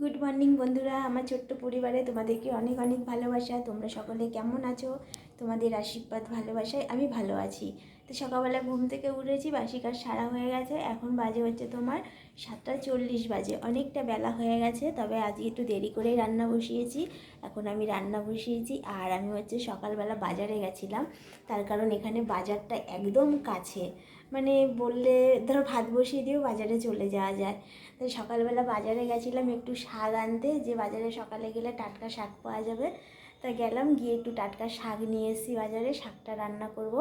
Good morning বন্ধুরা। আমার ছোট্ট পরিবারে তোমাদেরকে অনেক অনেক ভালোবাসা। তোমরা সকলে কেমন আছো? তোমাদের আশীর্বাদ, ভালোবাসায় আমি ভালো আছি। তো সকালবেলা ঘুম থেকে উঠেছি বাসি কাজ সারা হয়ে গেছে। এখন বাজে হচ্ছে তোমার সাতটা চল্লিশ বাজে। অনেকটা বেলা হয়ে গেছে, তবে আজকে একটু দেরি করেই রান্না বসিয়েছি। এখন আমি রান্না বসিয়েছি, আর আমি হচ্ছে সকালবেলা বাজারে গেছিলাম। তার কারণ এখানে বাজারটা একদম কাছে। মানে বললে ধরো ভাত বসিয়ে দিয়েও বাজারে চলে যাওয়া যায়। তো সকালবেলা বাজারে গেছিলাম একটু শাক আনতে, যে বাজারে সকালে গেলে টাটকা শাক পাওয়া যাবে। তা গেলাম, গিয়ে একটু টাটকা শাক নিয়ে এসেছি বাজারে, শাকটা রান্না করব।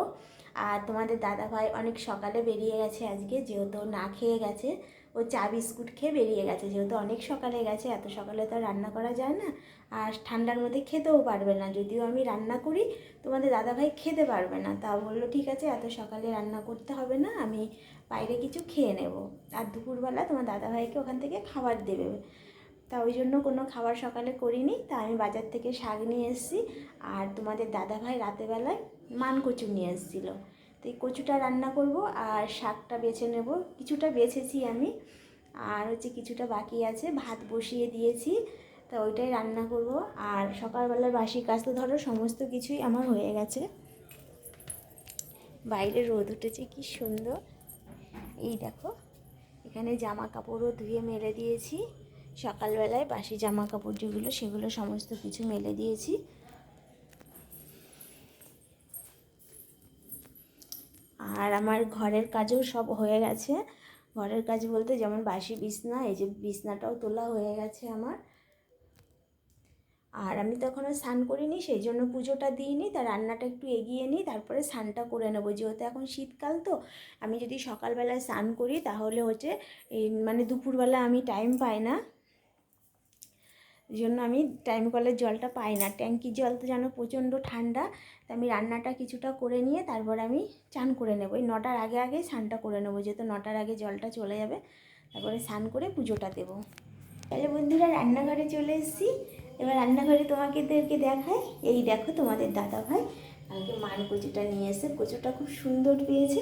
আর তোমাদের দাদা ভাই অনেক সকালে বেরিয়ে গেছে আজকে, যেহেতু না খেয়ে গেছে। ও চা বিস্কুট খেয়ে বেরিয়ে গেছে, যেহেতু অনেক সকালে গেছে, এত সকালে তো রান্না করা যায় না। আর ঠান্ডার মধ্যে খেতেও পারবে না। যদিও আমি রান্না করি, তোমাদের দাদাভাই খেতে পারবে না। তা বলল, ঠিক আছে, এত সকালে রান্না করতে হবে না, আমি বাইরে কিছু খেয়ে নেব। আর দুপুরবেলা তোমার দাদাভাইকে ওখান থেকে খাবার দেবে। তা ওই জন্য কোনো খাবার সকালে করিনি। তা আমি বাজার থেকে শাক নিয়ে এসেছি আর তোমাদের দাদাভাই রাতেবেলায় মান কচু নিয়ে এসেছিল। তো এই কচুটা রান্না করব আর শাকটা বেছে নেব। কিছুটা বেছেছি আমি। আর হচ্ছে কিছুটা বাকি আছে। ভাত বসিয়ে দিয়েছি। তা ওইটাই রান্না করব। আর সকালবেলার বাসি কাজ তো ধরো, সমস্ত কিছুই আমার হয়ে গেছে। বাইরে রোদ উঠেছে, কি সুন্দর। এই দেখো, এখানে জামা কাপড়ও ধুয়ে মেলে দিয়েছি। সকালবেলায় বাসি জামা কাপড় যেগুলো, সেগুলো সমস্ত কিছু মেলে দিয়েছি। আর আমার ঘরের কাজও সব হয়ে গেছে। ঘরের কাজ বলতে যেমন বাসি বিছনা, এই যে বিছনাটাও তোলা হয়ে গেছে আমার। আর আমি তো এখনও স্নান করিনি সেই জন্য পুজোটা দিইনি, তা রান্নাটা একটু এগিয়ে নিই, তারপরে স্নানটা করে নেব। যেহেতু এখন শীতকাল তো, আমি যদি সকালবেলায় স্নান করি তাহলে হচ্ছে এই মানে দুপুরবেলা আমি টাইম পাই না। জন্য আমি টাইম কলের জলটা পাই না। ট্যাঙ্কির জল তো যেন প্রচণ্ড ঠান্ডা, তা আমি রান্নাটা কিছুটা করে নিয়ে তারপর আমি চান করে নেব। এই নটার আগে আগে স্নানটা করে নেব, যেহেতু নটার আগে জলটা চলে যাবে, তারপরে স্নান করে পুজোটা দেবো। তাহলে বন্ধুরা, রান্নাঘরে চলে এসেছি। এবার রান্নাঘরে তোমাকেদেরকে দেখায় এই দেখো তোমাদের দাদা ভাই কালকে মান কচুটা নিয়ে এসে, কচুটা খুব সুন্দর পেয়েছে।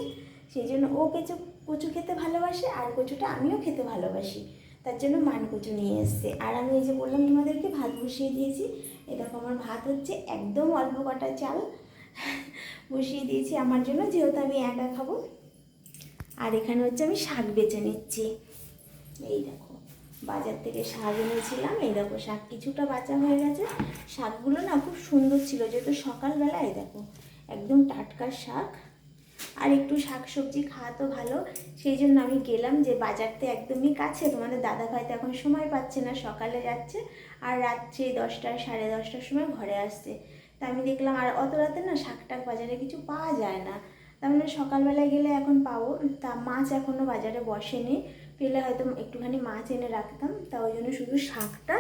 সেই জন্য ও কেঁচো কচু খেতে ভালোবাসে আর কচুটা আমিও খেতে ভালোবাসি। তার জন্য মান কচু নিয়ে এসছে। আর আমি এই যে বললাম তোমাদেরকে, ভাত বসিয়ে দিয়েছি। এ দেখো আমার ভাত হচ্ছে একদম অল্প কটা চাল। বসিয়ে দিয়েছি আমার জন্য, যেহেতু আমি একা খাব। আর এখানে হচ্ছে আমি শাক বেছে নিচ্ছি। এই দেখো। বাজার থেকে শাক এনেছিলাম। এই দেখো, শাক কিছুটা বাঁচা হয়ে গেছে। শাকগুলো না খুব সুন্দর ছিল, যেহেতু সকালবেলা, এই দেখো, একদম টাটকা শাক। আর একটু শাক সবজি খাওয়া তো ভালো। সেই জন্য আমি গেলাম যে বাজারতে একদমই কাছে তোমাদের দাদা ভাই তো এখন সময় পাচ্ছে না, সকালে যাচ্ছে। আর রাত্রে দশটা, সাড়ে দশটার সময় ঘরে আসছে। তা আমি দেখলাম, আর অত রাতে না শাক টাক বাজারে কিছু পাওয়া যায় না। মানে সকালবেলায় গেলে এখন পাবো। তা মাছ এখনও বাজারে বসেনি। পেলে হয়তো একটুখানি মাছ এনে রাখতাম। তা ওই জন্য শুধু শাকটা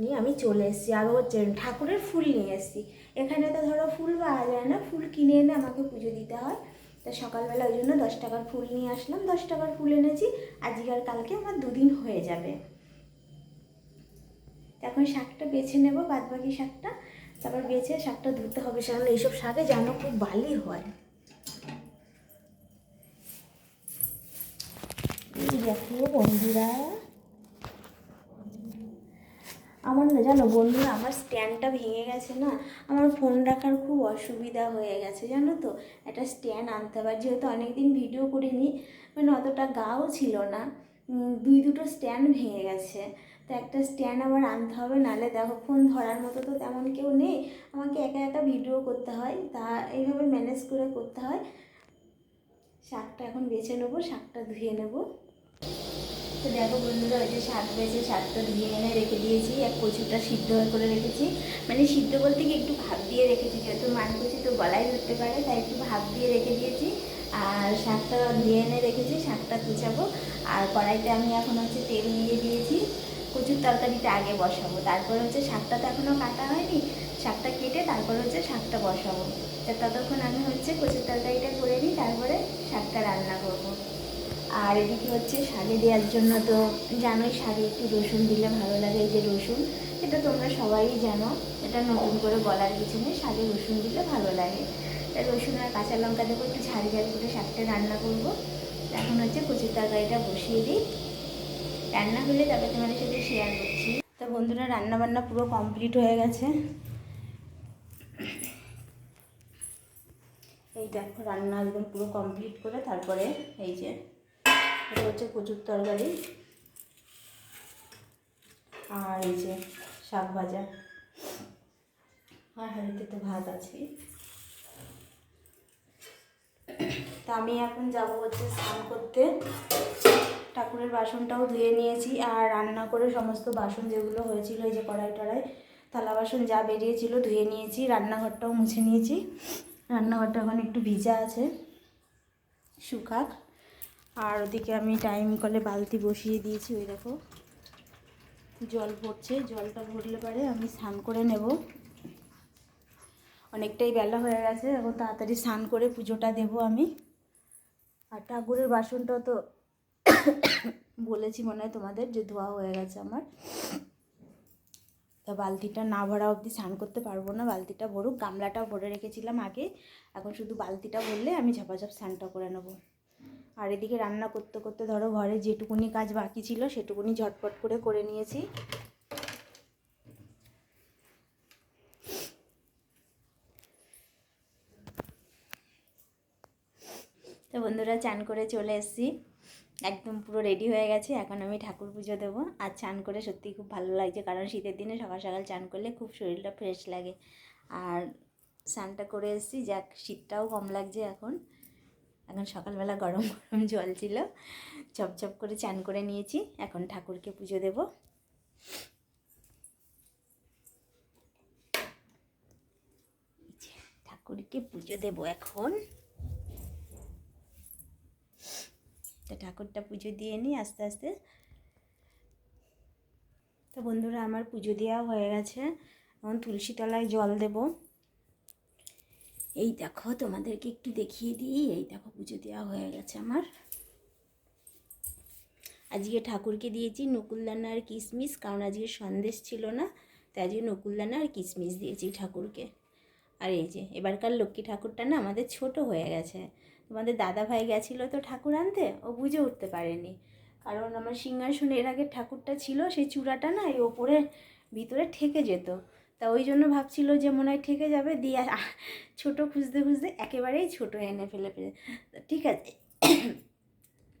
নিয়ে আমি চলে এসেছি। আর হচ্ছে ঠাকুরের ফুল নিয়ে এসেছি। এখানে তো ধরো ফুল পাওয়া যায় না। ফুল কিনে এনে আমাকে পুজো দিতে হয়। তা সকালবেলা ওই জন্য দশ টাকার ফুল নিয়ে আসলাম। দশ টাকার ফুল এনেছি। আজকে আর কালকে আমার দুদিন হয়ে যাবে। এখন শাকটা বেছে নেব। বাদবাকি শাকটা। তারপর বেছে শাকটা ধুতে হবে। সেগুলো এইসব শাকে যেন খুব বালি হয়। এই দেখো বন্ধুরা। আমার না জানো বন্ধুরা, আমার স্ট্যান্ডটা ভেঙে গেছে না। আমার ফোন রাখার খুব অসুবিধা হয়ে গেছে, জানো তো। একটা স্ট্যান্ড আনতে হবে। যেহেতু অনেকদিন ভিডিও করিনি মানে অতটা গাও ছিল না। দুই, দুটো স্ট্যান্ড ভেঙে গেছে। তো একটা স্ট্যান্ড আবার আনতে হবে নাহলে দেখো ফোন ধরার মতো তো তেমন কেউ নেই। আমাকে একা একা ভিডিও করতে হয়, তা এইভাবে ম্যানেজ করে করতে হয়। শাকটা এখন বেছে নেব, শাকটা ধুয়ে নেব। তো দেখো বন্ধুরা, ওই যে শাক বেছে শাকটা ধুয়ে এনে রেখে দিয়েছি, আর কচুটা সিদ্ধ করে রেখেছি। মানে সিদ্ধ বলতে কি একটু ভাব দিয়ে রেখেছি, যেহেতু মান কচু তো গলায় ধরতে পারে, তাই একটু ভাব দিয়ে রেখে দিয়েছি। আর শাকটা ধুয়ে এনে রেখেছি, শাকটা কুচাবো। আর কড়াইতে আমি এখন হচ্ছে তেল দিয়ে দিয়েছি। কচুর তরকারিটা আগে বসাবো। তারপর হচ্ছে শাকটা তো এখনও কাটা হয়নি, শাকটা কেটে তারপর হচ্ছে শাকটা বসাবো। ততক্ষণ আমি হচ্ছে কচুর তরকারিটা করে নিই, তারপরে শাকটা রান্না করব। আর এদিকে হচ্ছে শাকে দেওয়ার জন্য তো জানোই শাকে একটু রসুন দিলে ভালো লাগে, এই যে রসুন, এটা তোমরা সবাই জানো, এটা নতুন করে বলার কিছু নেই, শাকে রসুন দিলে ভালো লাগে। রসুন আর কাঁচা লঙ্কা দেবো, একটু ঝাল ঝাল করে শাকটা রান্না করব। এখন হচ্ছে কচুর তরকারিটা বসিয়ে দিই। রান্না হলে তবে তোমাদের সাথে শেয়ার করছি। তো বন্ধুরা রান্না বান্না পুরো কমপ্লিট হয়ে গেছে। এই দেখো, রান্না একদম পুরো কমপ্লিট করে তারপরে এই যে, এটা হচ্ছে প্রচুর তরকারি আর এই যে শাক ভাজা। আর হাঁড়িতে তো ভাত আছে তা আমি এখন যাব হচ্ছে স্নান করতে। ঠাকুরের বাসনটাও ধুয়ে নিয়েছি আর রান্না করে সমস্ত বাসন যেগুলো হয়েছিল, এই যে কড়াই টড়াই, থালা বাসন যা বেরিয়েছিল ধুয়ে নিয়েছি, রান্নাঘরটাও মুছে নিয়েছি। রান্নাঘরটা এখন একটু ভিজা আছে, শুকাক। আর ওদিকে আমি টাইম কলে বালতি বসিয়ে দিয়েছি, ওই দেখো। জল ভরছে, জলটা ভরলে পারে আমি স্নান করে নেব। অনেকটাই বেলা হয়ে গেছে, এখন তাড়াতাড়ি স্নান করে পুজোটা দেব আমি। আর ঠাকুরের বাসনটা তো বলেছি মনে হয় তোমাদের যে ধোয়া হয়ে গেছে আমার। তা বালতিটা না ভরা অবধি স্নান করতে পারব না, বালতিটা ভরুক। গামলাটা ভরে রেখেছিলাম আগে। এখন শুধু বালতিটা ভরলে আমি ঝপাঝপ স্নানটা করে নেব। আর এদিকে রান্না করতে করতে ধরো ঘরে যেটুকুনি কাজ বাকি ছিল সেটুকুনি ঝটপট করে করে নিয়েছি। তো বন্ধুরা, চান করে চলে এসেছি। একদম পুরো রেডি হয়ে গেছে। এখন আমি ঠাকুর পুজো দেবো। আর চান করে সত্যি খুব ভালো লাগছে, কারণ শীতের দিনে সকাল সকাল চান করলে খুব শরীরটা ফ্রেশ লাগে। আর স্নানটা করে এসেছি, যাক, শীতটাও কম লাগছে এখন। এখন সকালবেলা গরম গরম জল ছিল চপচপ করে চান করে নিয়েছি। এখন ঠাকুরকে পুজো দেব। ঠাকুরকে পুজো দেব এখন। তো ঠাকুরটা পুজো দিয়ে নিই আস্তে আস্তে। তো বন্ধুরা, আমার পুজো দেওয়া হয়ে গেছে। এখন তুলসী তলায় জল দেবো। এই দেখো, তোমাদেরকে একটু দেখিয়ে দিই। এই দেখো, পুজো দেওয়া হয়ে গেছে আমার। আজকে ঠাকুরকে দিয়েছি নকুলদানা আর কিশমিশ কারণ আজকে সন্দেশ ছিল না, তাই আজকে নকুলদানা আর কিশমিশ দিয়েছি ঠাকুরকে। আর এই যে, এবারকার লক্ষ্মী ঠাকুরটা না আমাদের ছোট হয়ে গেছে। তোমাদের দাদা ভাই গেছিল তো ঠাকুর আনতে, ও বুঝে উঠতে পারেনি। কারণ আমার সিংহাসনে এর আগের ঠাকুরটা ছিল, সেই চূড়াটা না এই ওপরে, ভিতরে ঠেকে যেত। তা ওই জন্য ভাবছিল যে মনে হয় ঠেকে যাবে, দিয়ে ছোট খুঁজতে খুঁজতে একেবারেই ছোট এনে ফেলে ফেলে। ঠিক আছে।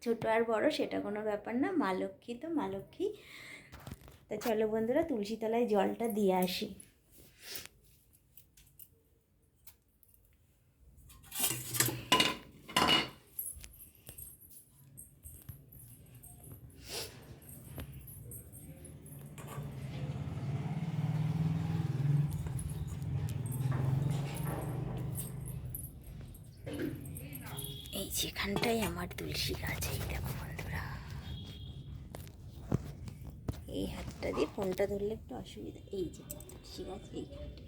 ছোট আর বড় সেটা কোনো ব্যাপার না, মা লক্ষ্মী তো, মা লক্ষ্মী। তা চলো বন্ধুরা তুলসী তলায় জলটা দিয়ে আসি এই যেখানটাই আমার তুলসী গাছ এই দেখো বন্ধুরা এই হাতটা দিয়ে ফোনটা ধরলে একটু অসুবিধা। এই যে তুলসী গাছ এইখানটায়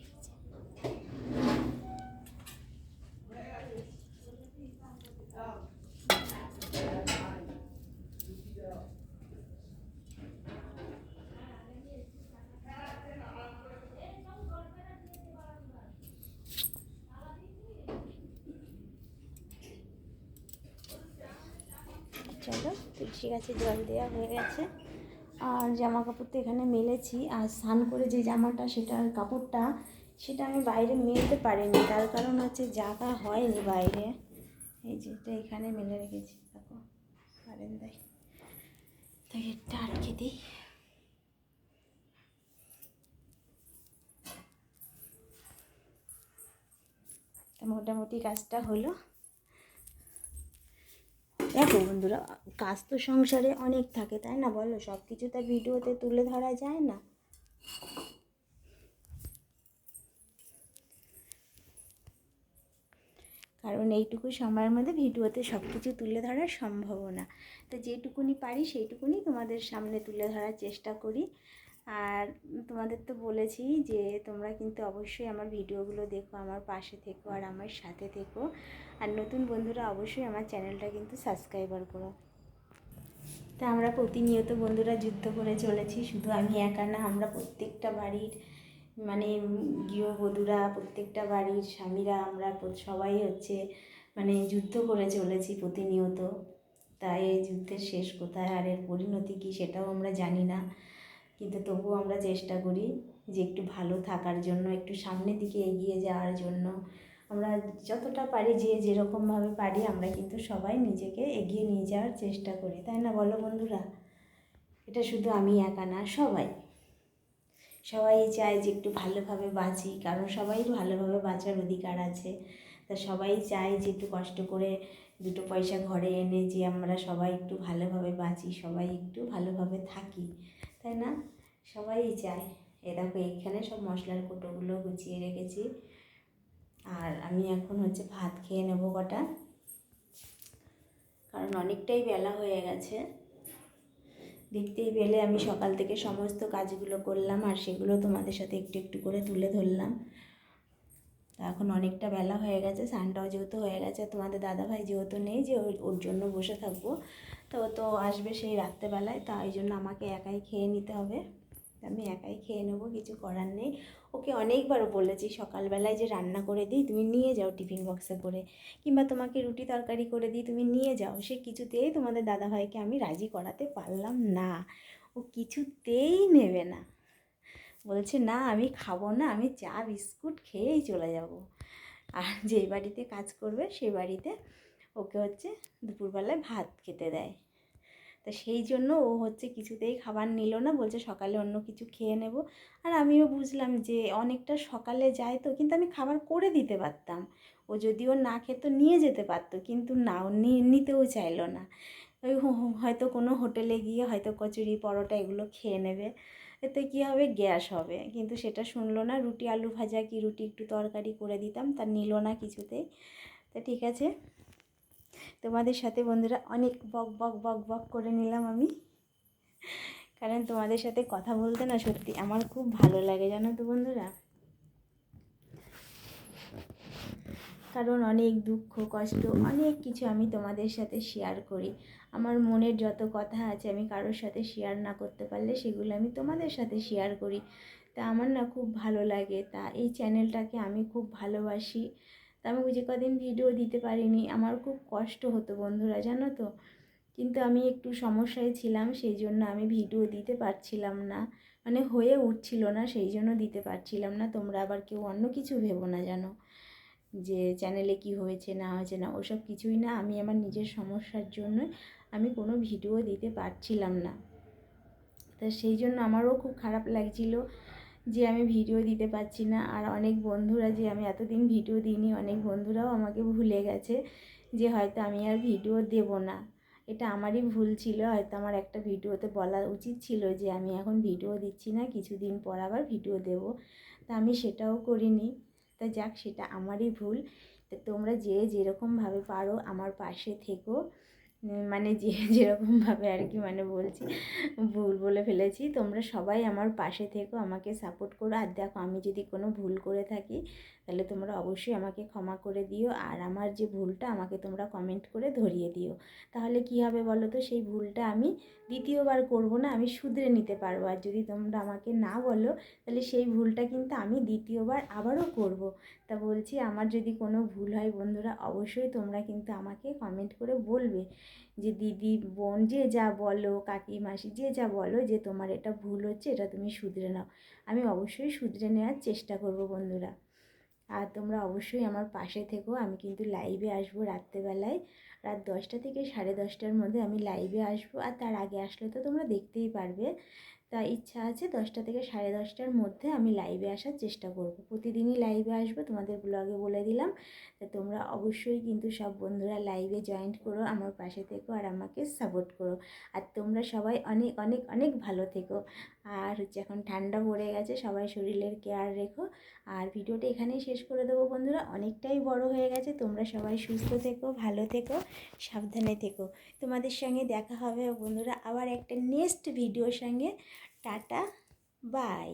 চলো তুলসী গাছে জল দেওয়া হয়ে গেছে। আর জামা কাপড় তো এখানে মেলেছি, আর স্নান করে যে জামাটা সেটার কাপড়টা, সেটা আমি বাইরে মেলতে পারিনি। তার কারণ হচ্ছে জায়গা হয়নি বাইরে। এই যে এটা এখানে মেলে রেখেছি, দেখো বারান্দায় তো এটা আটকে দিই। মোটামুটি কাজটা হলো। দেখো বন্ধুরা, কাজ তো সংসারে অনেক থাকে, তাই না বলো? সব কিছু তো ভিডিওতে তুলে ধরা যায় না। কারণ এইটুকু সময়ের মধ্যে ভিডিওতে সব কিছু তুলে ধরা সম্ভব না তো যেটুকুনি পারি সেইটুকুনি তোমাদের সামনে তুলে ধরার চেষ্টা করি। আর তোমাদের তো বলেছি যে তোমরা কিন্তু অবশ্যই আমার ভিডিওগুলো দেখো, আমার পাশে থেকো আর আমার সাথে থেকো। আর নতুন বন্ধুরা অবশ্যই আমার চ্যানেলটা কিন্তু সাবস্ক্রাইবার করো। তা আমরা প্রতিনিয়ত বন্ধুরা যুদ্ধ করে চলেছি, শুধু আমি একা না, আমরা প্রত্যেকটা বাড়ির মানে গৃহবধূরা, প্রত্যেকটা বাড়ির স্বামীরা, আমরা সবাই হচ্ছে মানে যুদ্ধ করে চলেছি প্রতিনিয়ত। তাই এই যুদ্ধের শেষ কোথায় আর এর পরিণতি কী সেটাও আমরা জানি না। কিন্তু তবুও আমরা চেষ্টা করি যে একটু ভালো থাকার জন্য, একটু সামনের দিকে এগিয়ে যাওয়ার জন্য। আমরা যতটা পারি যে যেরকমভাবে পারি আমরা কিন্তু সবাই নিজেকে এগিয়ে নিয়ে যাওয়ার চেষ্টা করি, তাই না বলো বন্ধুরা? এটা শুধু আমি একা না, সবাই। সবাই চায় যে একটু ভালোভাবে বাঁচি, কারণ সবাই ভালোভাবে বাঁচার অধিকার আছে। তা সবাই চায় যে একটু কষ্ট করে দুটো পয়সা ঘরে এনে যে আমরা সবাই একটু ভালোভাবে বাঁচি, সবাই একটু ভালোভাবে থাকি। তাই না? সবাই চায়। এ দেখো এইখানে সব মশলার কুটোগুলো গুছিয়ে রেখেছি। আর আমি এখন হচ্ছে ভাত খেয়ে নেব কটা। কারণ অনেকটাই বেলা হয়ে গেছে। দেখতেই পেলে আমি সকাল থেকে সমস্ত কাজগুলো করলাম আর সেগুলো তোমাদের সাথে একটু একটু করে তুলে ধরলাম। এখন অনেকটা বেলা হয়ে গেছে, স্নানটাও যেহেতু হয়ে গেছে, তোমাদের দাদাভাই যেহেতু নেই, যে ওর জন্য বসে থাকব। তো তো আসবে সেই রাত্রেবেলায় তাই জন্য আমাকে একাই খেয়ে নিতে হবে। আমি একাই খেয়ে নেব, কিছু করার নেই। ওকে অনেকবার বলেছি, সকালবেলায় যে রান্না করে দিই, তুমি নিয়ে যাও টিফিন বক্সে করে। কিংবা তোমাকে রুটি তরকারি করে দিই, তুমি নিয়ে যাও। সে কিছুতেই তোমাদের দাদাভাইকে আমি রাজি করাতে পারলাম না। ও কিছুতেই নেবে না। বলছে, না, আমি খাব না, আমি চা, বিস্কুট খেয়েই চলে যাব। আর যেই বাড়িতে কাজ করবে সেই বাড়িতে ওকে হচ্ছে দুপুরবেলায় ভাত খেতে দেয়। তা সেই জন্য ও হচ্ছে কিছুতেই খাবার নিল না, বলছে সকালে অন্য কিছু খেয়ে নেব। আর আমিও বুঝলাম যে অনেকটা সকালে যায় তো, কিন্তু আমি খাবার করে দিতে পারতাম। ও যদিও না খেত নিয়ে যেতে পারতো, কিন্তু না ও নিতেও চাইলো না। ওই হয়তো কোনো হোটেলে গিয়ে হয়তো কচুরি, পরোটা এগুলো খেয়ে নেবে। এতে কী হবে? গ্যাস হবে। কিন্তু সেটা শুনলো না। রুটি আলু ভাজা কি রুটি একটু তরকারি করে দিতাম, তা নিল না কিছুতেই। তা ঠিক আছে। তোমাদের সাথে বন্ধুরা অনেক বক বক বক বক করে নিলাম আমি। কারণ তোমাদের সাথে কথা বলতে না সত্যি আমার খুব ভালো লাগে, জানো তো বন্ধুরা? কারণ অনেক দুঃখ, কষ্ট, অনেক কিছু আমি তোমাদের সাথে শেয়ার করি। আমার মনের যত কথা আছে আমি কারোর সাথে শেয়ার না করতে পারলে সেগুলো আমি তোমাদের সাথে শেয়ার করি। তা আমার না খুব ভালো লাগে। তা এই চ্যানেলটাকে আমি খুব ভালোবাসি। তা আমি যে কদিন ভিডিও দিতে পারিনি, আমার খুব কষ্ট হতো বন্ধুরা, জানো তো? কিন্তু আমি একটু সমস্যায় ছিলাম সেই জন্য আমি ভিডিও দিতে পারছিলাম না। মানে হয়ে উঠছিল না সেই জন্য দিতে পারছিলাম না। তোমরা আবার কেউ অন্য কিছু ভেবো না, জানো? যে চ্যানেলে কি হয়েছে, না হয়েছে, না, ওসব কিছুই না। আমি আমার নিজের সমস্যার জন্য আমি কোনো ভিডিও দিতে পারছিলাম না। তা সেই জন্য আমারও খুব খারাপ লাগছিল যে আমি ভিডিও দিতে পারছি না। আর অনেক বন্ধুরা যে আমি এতদিন ভিডিও দিইনি, অনেক বন্ধুরাও আমাকে ভুলে গেছে যে হয়তো আমি আর ভিডিও দেব না। এটা আমারই ভুল ছিল, হয়তো আমার একটা ভিডিওতে বলা উচিত ছিল যে আমি এখন ভিডিও দিচ্ছি না, কিছুদিন পর আবার ভিডিও দেব। তা আমি সেটাও করিনি। তা যাক, সেটা আমারই ভুল। তা তোমরা যে যেরকমভাবে পারো আমার পাশে থেকো। মানে যে যেরকমভাবে আর কি মানে বলছি, ভুল বলে ফেলেছি। তোমরা সবাই আমার পাশে থেকো, আমাকে সাপোর্ট করো। আর দেখো, আমি যদি কোনো ভুল করে থাকি তাহলে তোমরা অবশ্যই আমাকে ক্ষমা করে দিও আর আমার যে ভুলটা আমাকে তোমরা কমেন্ট করে ধরিয়ে দিও। তাহলে কি হবে বলো তো সেই ভুলটা আমি দ্বিতীয়বার করব না, আমি শুধরে নিতে পারব। আর যদি তোমরা আমাকে না বলো, তাহলে সেই ভুলটা কিন্তু আমি দ্বিতীয়বার আবারও করব। তা বলছি, আমার যদি কোনো ভুল হয় বন্ধুরা, অবশ্যই তোমরা কিন্তু আমাকে কমেন্ট করে বলবে যে, দিদি, বোন যে যা বলো কাকি মাসি যে যা বলো যে তোমার এটা ভুল হচ্ছে, এটা তুমি শুধরে নাও। আমি অবশ্যই শুধরে নেওয়ার চেষ্টা করব বন্ধুরা। আর তোমরা অবশ্যই আমার পাশে থেকো। আমি কিন্তু লাইভে আসব রাত্রেবেলায়। রাত দশটা থেকে সাড়ে দশটার মধ্যে আমি লাইভে আসব। আর তার আগে আসলে তো তোমরা দেখতেই পারবে। তা ইচ্ছা আছে দশটা থেকে সাড়ে দশটার মধ্যে আমি লাইভে আসার চেষ্টা করব। প্রতিদিনই লাইভে আসব, তোমাদের ব্লগে বলে দিলাম। তা তোমরা অবশ্যই কিন্তু সব বন্ধুরা লাইভে জয়েন্ট করো, আমার পাশে থেকো আর আমাকে সাপোর্ট করো। আর তোমরা সবাই অনেক অনেক অনেক ভালো থেকো। আর হচ্ছে এখন ঠান্ডা পড়ে গেছে, সবাই শরীরের কেয়ার রেখো। আর ভিডিওটা এখানেই শেষ করে দেবো বন্ধুরা। অনেকটাই বড় হয়ে গেছে। তোমরা সবাই সুস্থ থেকো, ভালো থেকো, সাবধানে থেকো। তোমাদের সঙ্গে দেখা হবে বন্ধুরা আবার একটা নেক্সট ভিডিওর সঙ্গে। Tata bye